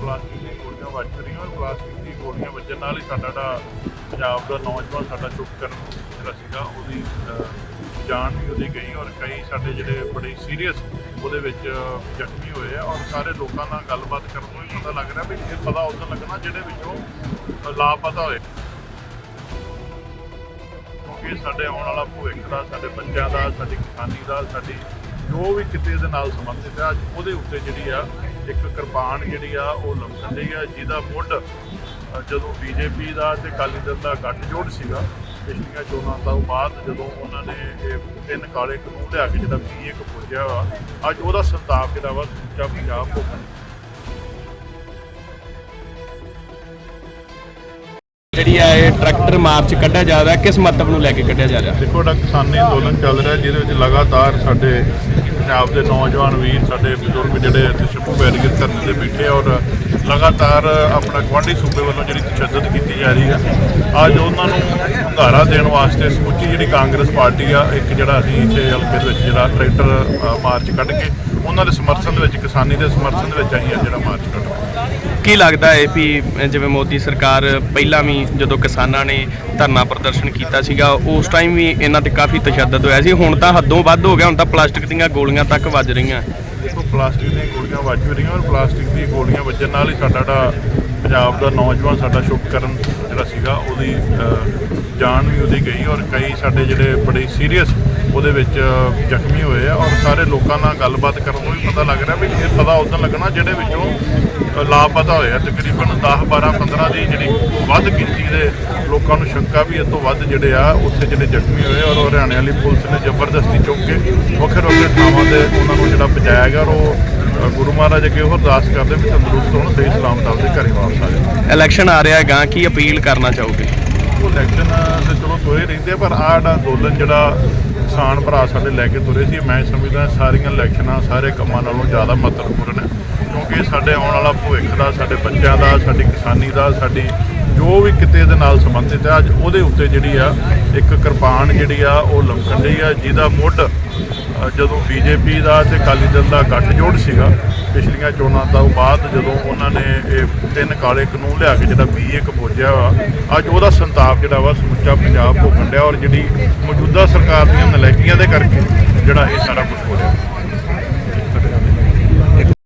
Plastic ਦੀਆਂ ਗੋਲੀਆਂ ਵੱਜ ਰਹੀਆਂ ਔਰ ਪਲਾਸਟਿਕ ਦੀਆਂ ਗੋਲੀਆਂ ਵੱਜਣ ਨਾਲ ਹੀ ਸਾਡਾ ਜਿਹੜਾ ਪੰਜਾਬ ਦਾ ਨੌਜਵਾਨ ਸਾਡਾ ਸ਼ੁਭਕਰਨ ਜਿਹੜਾ ਸੀਗਾ, ਉਹਦੀ ਜਾਨ ਵੀ ਉਹਦੀ ਗਈ ਔਰ ਕਈ ਸਾਡੇ ਜਿਹੜੇ ਬੜੇ ਸੀਰੀਅਸ ਉਹਦੇ ਵਿੱਚ ਜ਼ਖਮੀ ਹੋਏ ਆ ਔਰ ਸਾਰੇ ਲੋਕਾਂ ਨਾਲ ਗੱਲਬਾਤ ਕਰਨ ਤੋਂ ਹੀ ਪਤਾ ਲੱਗ ਰਿਹਾ ਵੀ ਇਹ ਪਤਾ ਉਦੋਂ ਲੱਗਣਾ ਜਿਹੜੇ ਵਿੱਚੋਂ ਲਾਪਤਾ ਹੋਏ। ਕਿਉਂਕਿ ਸਾਡੇ ਆਉਣ ਵਾਲਾ ਭਵਿੱਖ ਦਾ, ਸਾਡੇ ਬੱਚਿਆਂ ਦਾ, ਸਾਡੀ ਕਿਸਾਨੀ ਦਾ, ਸਾਡੀ ਜੋ ਵੀ ਕਿਤੇ ਦੇ ਨਾਲ ਸੰਬੰਧਿਤ ਹੈ, ਅੱਜ ਉਹਦੇ ਉੱਤੇ ਜਿਹੜੀ ਆ ਇੱਕ ਕਿਰਪਾਨ ਜਿਹੜੀ ਆ ਉਹ ਲੰਮਣ ਡਈ ਆ। ਜਿਹਦਾ ਮੁੱਢ ਅ, ਜਦੋਂ ਬੀਜੇਪੀ ਦਾ ਤੇ ਅਕਾਲੀ ਦਲ ਦਾ ਗੱਠਜੋੜ ਸੀਗਾ ਪਿਛਲੀਆਂ ਚੋਣਾਂ ਤੋਂ ਬਾਅਦ ਜਦੋਂ ਉਹਨਾਂ ਨੇ ਇਹ ਤਿੰਨ ਕਾਲੇ ਕਾਨੂੰਨ ਲਿਆ ਕੇ ਜਿਹੜਾ ਵੀ ਇੱਕ ਪੁੱਜਿਆ ਵਾ ਅੱਜ ਉਹਦਾ ਸੰਤਾਪ ਜਿਹੜਾ ਵਾ ਸਮੁੱਚਾ ਪੰਜਾਬ ਭੋਗਣ। ਜਿਹੜੀ ਆ ਇਹ ਟਰੈਕਟਰ ਮਾਰਚ ਕੱਢਿਆ ਜਾ ਰਿਹਾ, ਕਿਸ ਮਤਲਬ ਨੂੰ ਲੈ ਕੇ ਕੱਢਿਆ ਜਾ ਰਿਹਾ? ਦੇਖੋ ਜਿਹੜਾ ਕਿਸਾਨੀ ਅੰਦੋਲਨ ਚੱਲ ਰਿਹਾ, ਜਿਹਦੇ ਵਿੱਚ ਲਗਾਤਾਰ ਸਾਡੇ ਪੰਜਾਬ ਦੇ ਨੌਜਵਾਨ ਵੀਰ, ਸਾਡੇ ਬਜ਼ੁਰਗ ਜਿਹੜੇ ਇੱਥੇ ਸ਼ਿਪੂ ਬੈਰੀਅਰ ਕਰਨ 'ਤੇ ਬੈਠੇ ਔਰ ਲਗਾਤਾਰ ਆਪਣਾ ਗਵਾਂਢੀ ਸੂਬੇ ਵੱਲੋਂ ਜਿਹੜੀ ਤਸ਼ੱਦਦ ਕੀਤੀ ਜਾ ਰਹੀ ਹੈ, ਅੱਜ ਉਹਨਾਂ ਨੂੰ ਹੁੰਗਾਰਾ ਦੇਣ ਵਾਸਤੇ ਸਮੁੱਚੀ ਜਿਹੜੀ ਕਾਂਗਰਸ ਪਾਰਟੀ ਆ ਇੱਕ ਜਿਹੜਾ ਅਸੀਂ ਇੱਥੇ ਹਲਕੇ ਦੇ ਵਿੱਚ ਜਿਹੜਾ ਟਰੈਕਟਰ ਮਾਰਚ ਕੱਢ ਕੇ ਉਹਨਾਂ ਦੇ ਸਮਰਥਨ ਦੇ ਵਿੱਚ ਕਿਸਾਨੀ ਦੇ ਸਮਰਥਨ ਦੇ ਵਿੱਚ ਅਸੀਂ ਜਿਹੜਾ ਮਾਰਚ ਕੱਢ ਕੀ ਲੱਗਦਾ ਹੈ ਵੀ ਜਿਵੇਂ ਮੋਦੀ ਸਰਕਾਰ ਪਹਿਲਾਂ ਵੀ ਜਦੋਂ ਕਿਸਾਨਾਂ ਨੇ ਧਰਨਾ ਪ੍ਰਦਰਸ਼ਨ ਕੀਤਾ ਸੀਗਾ ਉਸ ਟਾਈਮ ਵੀ ਇਹਨਾਂ ਤੇ ਕਾਫੀ ਤਸ਼ੱਦਦ ਹੋਇਆ ਸੀ। ਹੁਣ ਤਾਂ ਹੱਦੋਂ ਵੱਧ ਹੋ ਗਿਆ ਹੁਣ ਤਾਂ ਪਲਾਸਟਿਕ ਦੀਆਂ ਗੋਲੀਆਂ ਤੱਕ ਵੱਜ ਰਹੀਆਂ। ਦੇਖੋ ਪਲਾਸਟਿਕ ਦੀਆਂ ਗੋਲੀਆਂ ਵੱਜ ਰਹੀਆਂ ਔਰ ਪਲਾਸਟਿਕ ਦੀਆਂ ਗੋਲੀਆਂ ਵੱਜਣ ਨਾਲ ਹੀ ਸਾਡਾ ਜਿਹੜਾ ਪੰਜਾਬ ਦਾ ਨੌਜਵਾਨ ਸਾਡਾ ਸ਼ੁਭਕਰਨ ਜਿਹੜਾ ਸੀਗਾ, ਉਹਦੀ ਜਾਨ ਵੀ ਉਹਦੀ ਗਈ ਔਰ ਕਈ ਸਾਡੇ ਜਿਹੜੇ ਬੜੇ ਸੀਰੀਅਸ ਉਹਦੇ ਵਿੱਚ ਜ਼ਖਮੀ ਹੋਏ ਆ ਔਰ ਸਾਰੇ ਲੋਕਾਂ ਨਾਲ ਗੱਲਬਾਤ ਕਰਨ ਤੋਂ ਵੀ ਪਤਾ ਲੱਗ ਰਿਹਾ ਵੀ ਇਹ ਪਤਾ ਉਦੋਂ ਲੱਗਣਾ ਜਿਹੜੇ ਵਿੱਚੋਂ ਲਾਪਤਾ ਹੋਇਆ ਤਕਰੀਬਨ 10 12 15 ਦੀ ਜਿਹੜੀ ਵੱਧ ਗਿਣਤੀ ਦੇ ਲੋਕਾਂ ਨੂੰ ਸ਼ੰਕਾ ਵੀ ਇਹ ਤੋਂ ਵੱਧ ਜਿਹੜੇ ਆ, ਉੱਥੇ ਜਿਹੜੇ ਜ਼ਖਮੀ ਹੋਏ ਔਰ ਹਰਿਆਣੇ ਵਾਲੀ ਪੁਲਿਸ ਨੇ ਜ਼ਬਰਦਸਤੀ ਚੁੱਕ ਕੇ ਵੱਖਰੇ ਵੱਖਰੇ ਥਾਵਾਂ ਤੇ ਉਹਨਾਂ ਨੂੰ ਜਿਹੜਾ ਪਹੁੰਚਾਇਆ ਗਿਆ ਔਰ ਉਹ ਗੁਰੂ ਮਹਾਰਾਜ ਅੱਗੇ ਉਹ ਅਰਦਾਸ ਕਰਦੇ ਵੀ ਤੰਦਰੁਸਤ ਹੋਣ ਸਹੀ ਸਲਾਮਤ ਆਪਦੇ ਘਰੇ ਵਾਪਸ ਆ ਜਾਣ। ਇਲੈਕਸ਼ਨ ਆ ਰਿਹਾ ਹੈਗਾ ਕੀ ਅਪੀਲ ਕਰਨਾ ਚਾਹੋਗੇ? ਉਹ ਇਲੈਕਸ਼ਨ ਤੇ ਚਲੋ ਤੋਏ ਰਹਿੰਦੇ ਆ, ਪਰ ਆਹ ਜਿਹੜਾ ਅੰਦੋਲਨ ਜਿਹੜਾ ਕਿਸਾਨ ਭਰਾ ਸਾਡੇ ਲੈ ਕੇ ਤੁਰੇ ਸੀ ਮੈਂ ਸਮਝਦਾ ਸਾਰੀਆਂ ਇਲੈਕਸ਼ਨਾਂ ਸਾਰੇ ਕੰਮਾਂ ਨਾਲੋਂ ਜ਼ਿਆਦਾ ਮਹੱਤਵਪੂਰਨ ਹੈ। ਕਿਉਂਕਿ ਇਹ ਸਾਡੇ ਆਉਣ ਵਾਲਾ ਭਵਿੱਖ ਦਾ ਸਾਡੇ ਬੱਚਿਆਂ ਦਾ ਸਾਡੀ ਕਿਸਾਨੀ ਦਾ ਸਾਡੀ ਜੋ ਵੀ ਕਿਤੇ ਦੇ ਨਾਲ ਸੰਬੰਧਿਤ ਹੈ ਅੱਜ ਉਹਦੇ ਉੱਤੇ ਜਿਹੜੀ ਆ ਇੱਕ ਕਿਰਪਾਨ ਜਿਹੜੀ ਆ ਉਹ ਲੰਮਕਣ ਡਈ ਆ ਜਿਹਦਾ ਮੁੱਢ ਜਦੋਂ ਬੀਜੇਪੀ ਦਾ ਤੇ ਅਕਾਲੀ ਦਲ ਦਾ ਗੱਠਜੋੜ ਸੀਗਾ, ਪਿਛਲੀਆਂ ਚੋਣਾਂ ਤੋਂ ਬਾਅਦ ਜਦੋਂ ਉਹਨਾਂ ਨੇ ਇਹ ਤਿੰਨ ਕਾਲੇ ਕਾਨੂੰਨ ਲਿਆ ਕੇ, ਜਿਹੜਾ ਵੀ ਇੱਕ ਪੁੱਜਿਆ ਵਾ, ਅੱਜ ਉਹਦਾ ਸੰਤਾਪ ਜਿਹੜਾ ਵਾ ਸਮੁੱਚਾ ਪੰਜਾਬ ਭੋਗਣ ਡਿਆ ਔਰ ਜਿਹੜੀ ਮੌਜੂਦਾ ਸਰਕਾਰ ਦੀਆਂ ਨਲਾਇਕੀਆਂ ਦੇ ਕਰਕੇ ਜਿਹੜਾ ਇਹ ਸਾਰਾ ਕੁਝ ਹੋ ਰਿਹਾ।